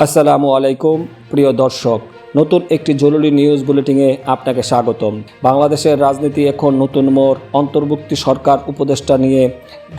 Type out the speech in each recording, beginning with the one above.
আসসালামু আলাইকুম, প্রিয় দর্শক। নতুন একটি জরুরি নিউজ বুলেটিনে আপনাকে স্বাগতম। বাংলাদেশের রাজনীতি এখন নতুন মোড়। অন্তর্ভুক্তি সরকার উপদেষ্টা নিয়ে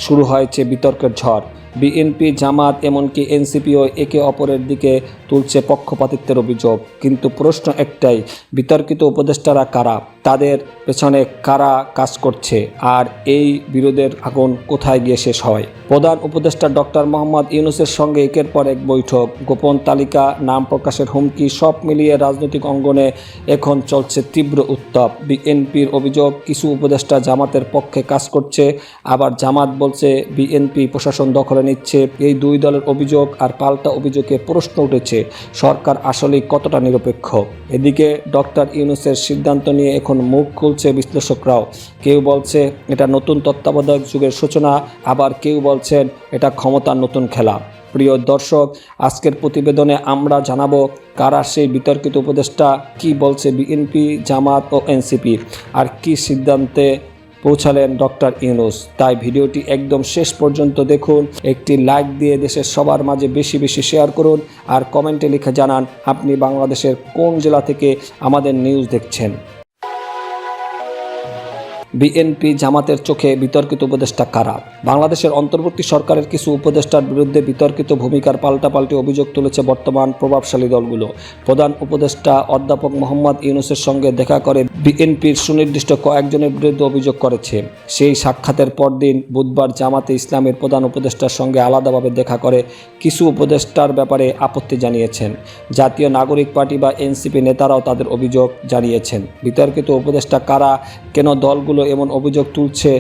শুরু হয়েছে বিতর্কের ঝড়। বিএনপি, জামাত, এমনকি এনসিপিও একে অপরের দিকে তুলছে পক্ষপাতিত্বের অভিযোগ। কিন্তু প্রশ্ন একটাই, বিতর্কিত উপদেষ্টারা কারা? তাদের পেছনে কারা কাজ করছে? আর এই বিরোধের আগুন কোথায় গিয়ে শেষ হয়? প্রধান উপদেষ্টা ডক্টর মোহাম্মদ ইউনুসের সঙ্গে একের পর এক বৈঠক। গোপন তালিকা, নাম প্রকাশের হুমকি, সব মিলিয়ে রাজনৈতিক অঙ্গনে এখন চলছে তীব্র উত্তাপ। বিএনপির অভিযোগ, কিছু উপদেষ্টা জামাতের পক্ষে কাজ করছে, আবার জামাত বলছে বিএনপি প্রশাসন দখলে নিচ্ছে। এই দুই দলের অভিযোগ আর পাল্টা অভিযোগে প্রশ্ন উঠেছে। সরকার আসলেই কতটা নিরপেক্ষ? এদিকে ডক্টর ইউনুসের সিদ্ধান্ত নিয়ে এখন মুখ খুলছে বিশ্লেষকরাও। কেউ বলছে এটা নতুন তত্ত্বাবধায়ক যুগের সূচনা, আবার কেউ বলছেন এটা ক্ষমতার নতুন খেলা। প্রিয় দর্শক, আজকের প্রতিবেদনে আমরা জানাব কারা সেই বিতর্কিত উপদেষ্টা, কি বলছে বিএনপি, জামাত ও এনসিপি, আর কি সিদ্ধান্তে পৌঁছালেন ডক্টর ইউনুস। তাই ভিডিওটি একদম শেষ পর্যন্ত দেখুন, একটি লাইক দিয়ে দেশের সবার মাঝে বেশি বেশি শেয়ার করুন আর কমেন্টে লিখে জানান, আপনি বাংলাদেশের কোন জেলা থেকে আমাদের নিউজ দেখছেন। বিএনপি জামাতের চোখে বিতর্কিত উপদেষ্টা কারা? বাংলাদেশের অন্তর্বর্তী সরকারের কিছু উপদেষ্টার বিরুদ্ধে বিতর্কিত ভূমিকার পাল্টাপাল্টি অভিযোগ তুলেছে বর্তমান প্রভাবশালী দলগুলো। প্রধান উপদেষ্টা অধ্যাপক মোহাম্মদ ইউনুসের সঙ্গে দেখা করে বিএনপির সুনির্দিষ্ট কয়েকজনের বিরুদ্ধে অভিযোগ করেছে। সেই সাক্ষাতের পরদিন বুধবার জামাতে ইসলামের প্রধান উপদেষ্টার সঙ্গে আলাদাভাবে দেখা করে কিছু উপদেষ্টার ব্যাপারে আপত্তি জানিয়েছেন। জাতীয় নাগরিক পার্টি বা এনসিপি নেতারাও তাদের অভিযোগ জানিয়েছেন। বিতর্কিত উপদেষ্টা কারা? কেন দলগুলো এমন অভিযোগ তুলছে,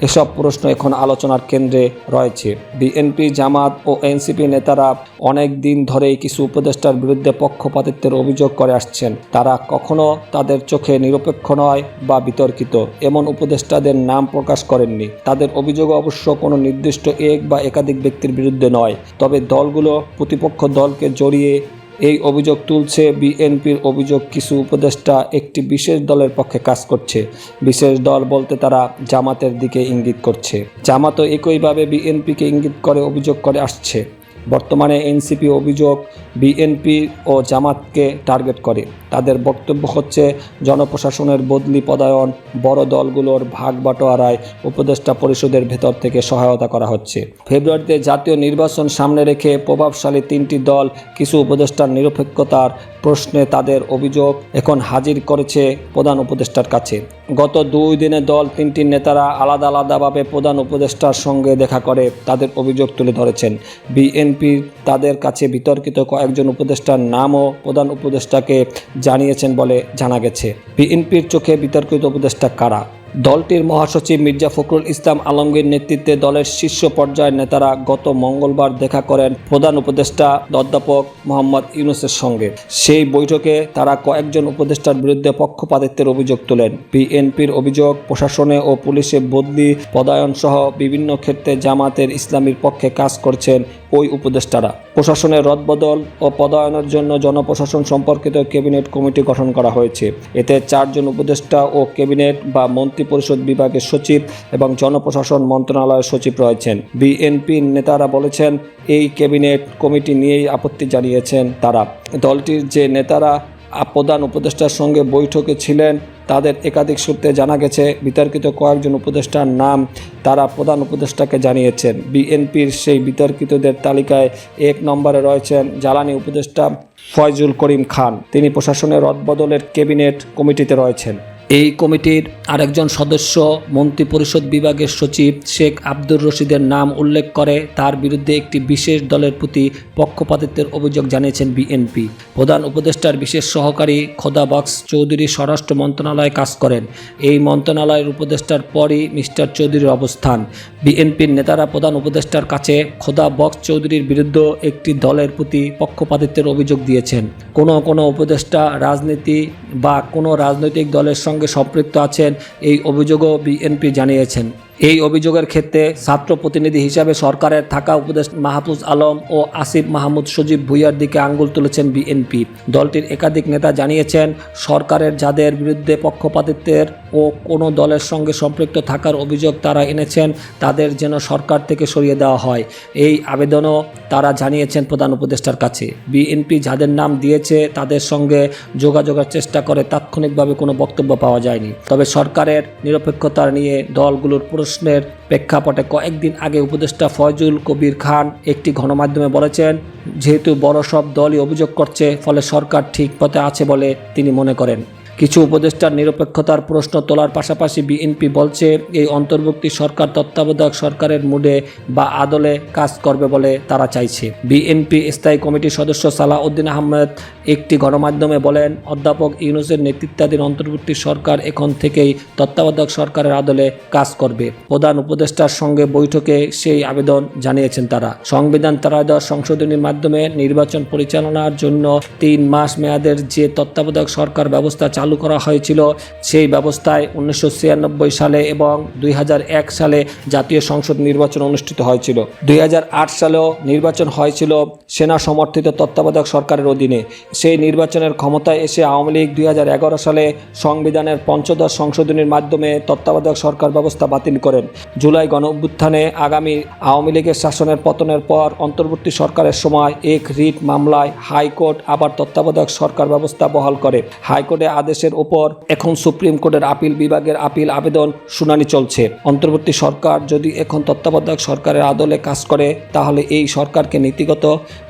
এসব প্রশ্ন এখন আলোচনার কেন্দ্রে রয়েছে। বিএনপি, জামাত ও এনসিপি নেতারা অনেক দিন ধরেই কিছু উপদেষ্টার বিরুদ্ধে পক্ষপাতিত্বের অভিযোগ করে আসছেন। তারা কখনো তাদের চোখে নিরপেক্ষ নয় বা বিতর্কিত। এমন উপদেষ্টাদের নাম প্রকাশ করেননি। তাদের অভিযোগ অবশ্য কোনো নির্দিষ্ট এক বা একাধিক ব্যক্তির বিরুদ্ধে নয়। তবে দলগুলো প্রতিপক্ষ দলকে জড়িয়ে এই অভিযোগ তুলছে বিএনপির অভিযোগ কিছু উপদেষ্টা একটি বিশেষ দলের পক্ষে কাজ করছে। বিশেষ দল বলতে তারা জামাতের দিকে ইঙ্গিত করছে। জামাতও একইভাবে বিএনপিকে ইঙ্গিত করে, অভিযোগ করে আসছে। বর্তমানে এনসিপি অভিযোগ বিএনপি ও জামাতকে টার্গেট করে। তাদের বক্তব্য হচ্ছে, জনপ্রশাসনের বদলি পদায়ন বড় দলগুলোর ভাগ বাটোয়ারায় উপদেষ্টা পরিষদের ভেতর থেকে সহায়তা করা হচ্ছে। ফেব্রুয়ারিতে জাতীয় নির্বাচন সামনে রেখে প্রভাবশালী তিনটি দল কিছু উপদেষ্টার নিরপেক্ষতার প্রশ্নে তাদের অভিযোগ এখন হাজির করেছে প্রধান উপদেষ্টার কাছে। গত দুই দিনে দল তিনটি নেতারা আলাদা আলাদাভাবে প্রধান উপদেষ্টার সঙ্গে দেখা করে তাদের অভিযোগ তুলে ধরেছেন। বিএনপি তাদের কাছে বিতর্কিত কয়েকজন উপদেষ্টার নামও প্রধান উপদেষ্টাকে জানিয়েছেন বলে জানা গেছে। বিএনপির চোখে বিতর্কিত উপদেষ্টা কারা? দলটির মহাসচিব মির্জা ফখরুল ইসলাম আলমগীর নেতৃত্বে দলের শীর্ষ পর্যায়ের নেতারা গত মঙ্গলবার দেখা করেন প্রধান উপদেষ্টা অধ্যাপক মোহাম্মদ ইউনুসের সঙ্গে। সেই বৈঠকে তারা কয়েকজন উপদেষ্টার বিরুদ্ধে পক্ষপাতিত্বের অভিযোগ তোলেন। বিএনপির অভিযোগ, প্রশাসনে ও পুলিশে বদলি পদায়ন সহ বিভিন্ন ক্ষেত্রে জামাতের ইসলামীর পক্ষে কাজ করছেন ওই উপদেষ্টারা। প্রশাসনের রদবদল ও পদায়নের জন্য জনপ্রশাসন সম্পর্কিত ক্যাবিনেট কমিটি গঠন করা হয়েছে। এতে চারজন উপদেষ্টা ও ক্যাবিনেট বা মন্ত্রিপরিষদ বিভাগের সচিব এবং জনপ্রশাসন মন্ত্রণালয়ের সচিব রয়েছেন। বিএনপির নেতারা বলেছেন, এই ক্যাবিনেট কমিটি নিয়েই আপত্তি জানিয়েছেন তারা। দলটির যে নেতারা প্রধান উপদেষ্টার সঙ্গে বৈঠকে ছিলেন তাদের একাধিক সূত্রে জানা গেছে, বিতর্কিত কয়েকজন উপদেষ্টার নাম তারা প্রধান উপদেষ্টাকে জানিয়েছেন। বিএনপির সেই বিতর্কিতদের তালিকায় এক নম্বরে রয়েছেন জ্বালানি উপদেষ্টা ফয়জুল করিম খান। তিনি প্রশাসনের রদবদলের ক্যাবিনেট কমিটিতে রয়েছেন। এই কমিটির আরেকজন সদস্য মন্ত্রিপরিষদ বিভাগের সচিব শেখ আব্দুর রশিদের নাম উল্লেখ করে, তার বিরুদ্ধে একটি বিশেষ দলের প্রতি পক্ষপাতিত্বের অভিযোগ জানিয়েছেন বিএনপি। প্রধান উপদেষ্টার বিশেষ সহকারী খোদা বক্স চৌধুরী স্বরাষ্ট্র মন্ত্রণালয়ে কাজ করেন। এই মন্ত্রণালয়ের উপদেষ্টার পরই মিস্টার চৌধুরীর অবস্থান। বিএনপির নেতারা প্রধান উপদেষ্টার কাছে খোদা বক্স চৌধুরীর বিরুদ্ধে একটি দলের প্রতি পক্ষপাতিত্বের অভিযোগ দিয়েছেন। কোনো কোনো উপদেষ্টা রাজনীতি বা কোনো রাজনৈতিক দলের সঙ্গে সম্পৃক্ত আছেন এই অভিযোগও বিএনপি জানিয়েছেন। এই অভিযোগের ক্ষেত্রে ছাত্র প্রতিনিধি হিসাবে সরকারের থাকা উপদেশ মাহফুজ আলম ও আসিফ মাহমুদ সজীব ভুইয়ার দিকে আঙ্গুল তুলেছেন বিএনপি। দলটির একাধিক নেতা জানিয়েছেন, সরকারের যাদের বিরুদ্ধে পক্ষপাতিত্বের ও কোনো দলের সঙ্গে সম্পৃক্ত থাকার অভিযোগ তারা এনেছেন, তাদের যেন সরকার থেকে সরিয়ে দেওয়া হয়। এই আবেদনও তারা জানিয়েছেন প্রধান উপদেষ্টার কাছে। বিএনপি যাদের নাম দিয়েছে, তাদের সঙ্গে যোগাযোগের চেষ্টা করে তাৎক্ষণিকভাবে কোনো বক্তব্য পাওয়া যায়নি। তবে সরকারের নিরপেক্ষতা নিয়ে দলগুলোর প্রশ্নের প্রেক্ষাপটে কয়েকদিন আগে উপদেষ্টা ফয়জুল কবির খান একটি গণমাধ্যমে বলেছেন, যেহেতু বড় সব দলই অভিযোগ করছে, ফলে সরকার ঠিক পথে আছে বলে তিনি মনে করেন। কিছু উপদেষ্টার নিরপেক্ষতার প্রশ্ন তোলার পাশাপাশি বিএনপি বলছে, এই অন্তর্বর্তী সরকার তত্ত্বাবধায়ক সরকারের মুডে বা আদলে কাজ করবে বলে তারা চাইছে। বিএনপি স্থায়ী কমিটির সদস্য সালাউদ্দিন আহমেদ একটি গণমাধ্যমে বলেন, অধ্যাপক ইউনুসের নেতৃত্বাধীন অন্তর্বর্তী সরকার এখন থেকেই তত্ত্বাবধায়ক সরকারের আদলে কাজ করবে। প্রধান উপদেষ্টার সঙ্গে বৈঠকে সেই আবেদন জানিয়েছেন তারা। সংবিধান ত্রয়োদশ সংশোধনীর মাধ্যমে নির্বাচন পরিচালনার জন্য তিন মাস মেয়াদের যে তত্ত্বাবধায়ক সরকার ব্যবস্থা চালু করা হয়েছিল। সেই ব্যবস্থায় উনিশশো ছিয়ানব্বই সালে এবং দুই হাজার এক সালে জাতীয় সংসদ নির্বাচন অনুষ্ঠিত হয়েছিল। দুই সালেও নির্বাচন হয়েছিল সেনা সমর্থিত তত্ত্বাবধায়ক সরকারের অধীনে। সেই নির্বাচনের ক্ষমতায় এসে আওয়ামী লীগ দুই সালে সংবিধানের পঞ্চদশ সংশোধনীর মাধ্যমে তত্ত্বাবধায়ক সরকার ব্যবস্থা বাতিল করেন। জুলাই গণ অভ্যুত্থানে আগামী আওয়ামী লীগের শাসনের পতনের পর অন্তর্বর্তী সরকারের সময় এক রিট মামলায় হাইকোর্ট আবার তত্ত্বাবধায়ক সরকার ব্যবস্থা বহাল করে। হাইকোর্টে আদেশের ওপর এখন সুপ্রিম কোর্টের আপিল বিভাগের আপিল আবেদন শুনানি চলছে। অন্তর্বর্তী সরকার যদি এখন তত্ত্বাবধায়ক সরকারের আদলে কাজ করে, তাহলে এই সরকারকে নীতিগত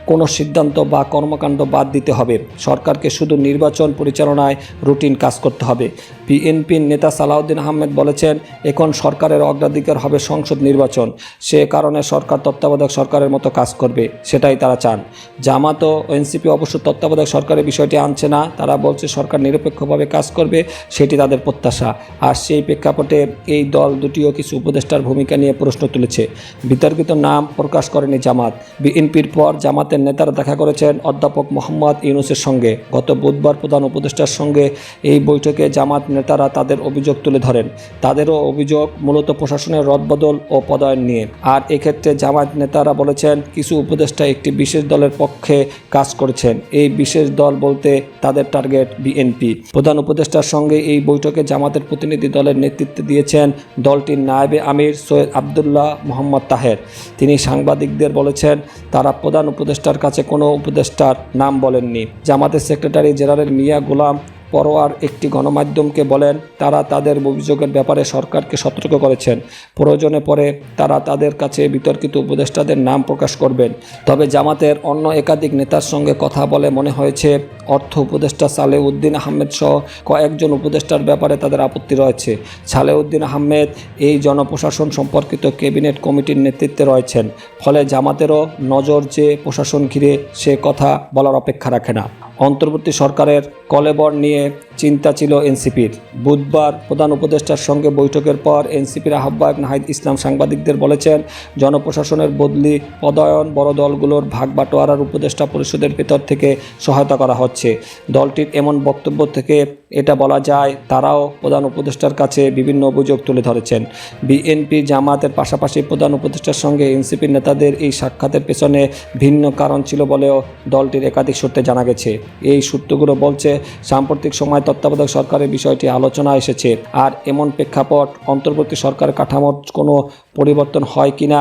কোনো সিদ্ধান্ত বা কর্মকাণ্ড বাদ দিতে হবে। সরকারকে শুধু নির্বাচন পরিচালনায় রুটিন কাজ করতে হবে। বিএনপির নেতা সালাউদ্দিন আহমেদ বলেছেন, এখন সরকারের অগ্রাধিকার হবে সংসদ নির্বাচন। সে কারণে সরকার তত্ত্বাবধায়ক সরকারের মতো কাজ করবে, সেটাই তারা চান। জামাত ও এনসিপি অবশ্য তত্ত্বাবধায়ক সরকারের বিষয়টি আনছে না। তারা বলছে, সরকার নিরপেক্ষভাবে কাজ করবে, সেটি তাদের প্রত্যাশা। আর সেই প্রেক্ষাপটে এই দল দুটিও কিছু উপদেষ্টার ভূমিকা নিয়ে প্রশ্ন তুলেছে। বিতর্কিত নাম প্রকাশ করেনি জামাত। বিএনপির পর জামাতের নেতারা দেখা করেছেন অধ্যাপক মোহাম্মদ ইউনুসের সঙ্গে। গত বুধবার প্রধান উপদেষ্টার সঙ্গে এই বৈঠকে জামাত নেতারা তাদের অভিযোগ তুলে ধরেন। তাদেরও অভিযোগ মূলত প্রশাসনের রদবদল ও পদায়ন নিয়ে। আর এক্ষেত্রে জামাত নেতারা বলেছেন, কিছু উপদেষ্টা একটি বিশেষ দলের পক্ষে কাজ করেছেন। এই বিশেষ দল বলতে তাদের টার্গেট বিএনপি। প্রধান উপদেষ্টার সঙ্গে এই বৈঠকে জামাতের প্রতিনিধি দলের নেতৃত্ব দিয়েছেন দলটির নায়েবে আমির সৈয়দ আবদুল্লাহ মোহাম্মদ তাহের। তিনি সাংবাদিকদের বলেছেন, তারা প্রধান উপদেষ্টার কাছে কোনো উপদেষ্টার নাম বলেননি জামাতের সেক্রেটারি জেনারেল মিয়া গোলাম পরোয়ার একটি গণমাধ্যমকে বলেন, তারা তাদের অভিযোগের ব্যাপারে সরকারকে সতর্ক করেছেন। প্রয়োজনে পরে তারা তাদের কাছে বিতর্কিত উপদেষ্টাদের নাম প্রকাশ করবেন। তবে জামাতের অন্য একাধিক নেতার সঙ্গে কথা বলে মনে হয়েছে, অর্থ উপদেষ্টা সালেউদ্দিন আহমেদ সহ কয়েকজন উপদেষ্টার ব্যাপারে তাদের আপত্তি রয়েছে। সালেউদ্দিন আহমেদ এই জনপ্রশাসন সম্পর্কিত ক্যাবিনেট কমিটির নেতৃত্বে রয়েছেন। ফলে জামাতেরও নজর যে প্রশাসন ঘিরে সে কথা বলার অপেক্ষা রাখে না। অন্তর্বর্তী সরকারের কলেবর নিয়ে update চিন্তা ছিল এনসিপির। বুধবার প্রধান উপদেষ্টার সঙ্গে বৈঠকের পর এনসিপির আহ্বায়ক নাহিদ ইসলাম সাংবাদিকদের বলেছেন, জনপ্রশাসনের বদলি পদায়ন বড় দলগুলোর ভাগ বাটোয়ারার উপদেষ্টা পরিষদের ভেতর থেকে সহায়তা করা হচ্ছে। দলটির এমন বক্তব্য থেকে এটা বলা যায়, তারাও প্রধান উপদেষ্টার কাছে বিভিন্ন অভিযোগ তুলে ধরেছেন। বিএনপি জামাতের পাশাপাশি প্রধান উপদেষ্টার সঙ্গে এনসিপির নেতাদের এই সাক্ষাতের পেছনে ভিন্ন কারণ ছিল বলেও দলটির একাধিক সূত্রে জানা গেছে। এই সূত্রগুলো বলছে, সাম্প্রতিক সময় তত্ত্বাবধায়ক সরকারের বিষয়টি আলোচনা এসেছে। আর এমন প্রেক্ষাপট অন্তর্বর্তী সরকার কাঠামোর কোনো পরিবর্তন হয় কিনা,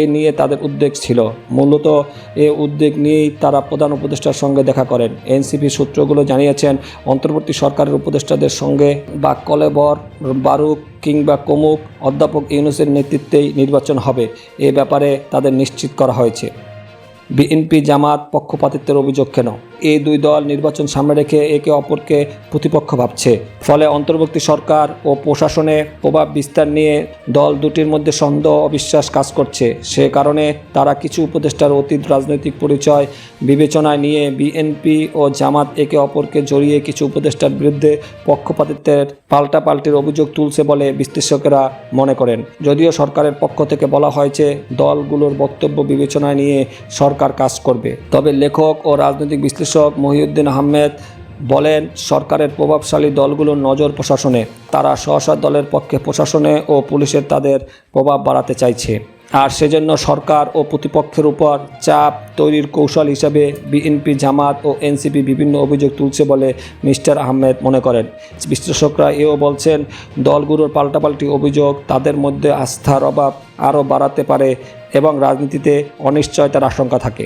এ নিয়ে তাদের উদ্বেগ ছিল। মূলত এ উদ্বেগ নিয়েই তারা প্রধান উপদেষ্টার সঙ্গে দেখা করেন। এনসিপি সূত্রগুলো জানিয়েছেন, অন্তর্বর্তী সরকারের উপদেষ্টাদের সঙ্গে বা কলেবর, বারুক কিংবা কমুক অধ্যাপক ইউনুসের নেতৃত্বেই নির্বাচন হবে। এ ব্যাপারে তাদের নিশ্চিত করা হয়েছে। বিএনপি জামাত পক্ষপাতিত্বের অভিযোগ কেন? এই দুই দল নির্বাচন সামনে রেখে একে অপরকে প্রতিপক্ষ ভাবছে। ফলে অন্তর্বর্তী সরকার ও প্রশাসনে প্রভাব বিস্তার নিয়ে দল দুটির মধ্যে সন্দেহ, অবিশ্বাস কাজ করছে। সে কারণে তারা কিছু উপদেষ্টার অতীত রাজনৈতিক পরিচয় বিবেচনায় নিয়ে বিএনপি ও জামাত একে অপরকে জড়িয়ে কিছু উপদেষ্টার বিরুদ্ধে পক্ষপাতিত্বের পাল্টাপাল্টির অভিযোগ তুলছে বলে বিশ্লেষকেরা মনে করেন। যদিও সরকারের পক্ষ থেকে বলা হয়েছে দলগুলোর বক্তব্য বিবেচনায় নিয়ে সরকার কাজ করবে। তবে লেখক ও রাজনৈতিক বিশ্লেষক মহিউদ্দিন আহমেদ বলেন, সরকারের প্রভাবশালী দলগুলোর নজর প্রশাসনে। তারা সহসা দলের পক্ষে প্রশাসনে ও পুলিশের তাদের প্রভাব বাড়াতে চাইছে। আর সেজন্য সরকার ও প্রতিপক্ষের উপর চাপ তৈরির কৌশল হিসাবে বিএনপি, জামাত ও এনসিপি বিভিন্ন অভিযোগ তুলছে বলে মিস্টার আহমেদ মনে করেন। বিশ্লেষকরা এও বলছেন, দলগুলোর পাল্টাপাল্টি অভিযোগ তাদের মধ্যে আস্থার অভাব আরও বাড়াতে পারে এবং রাজনীতিতে অনিশ্চয়তার আশঙ্কা থাকে।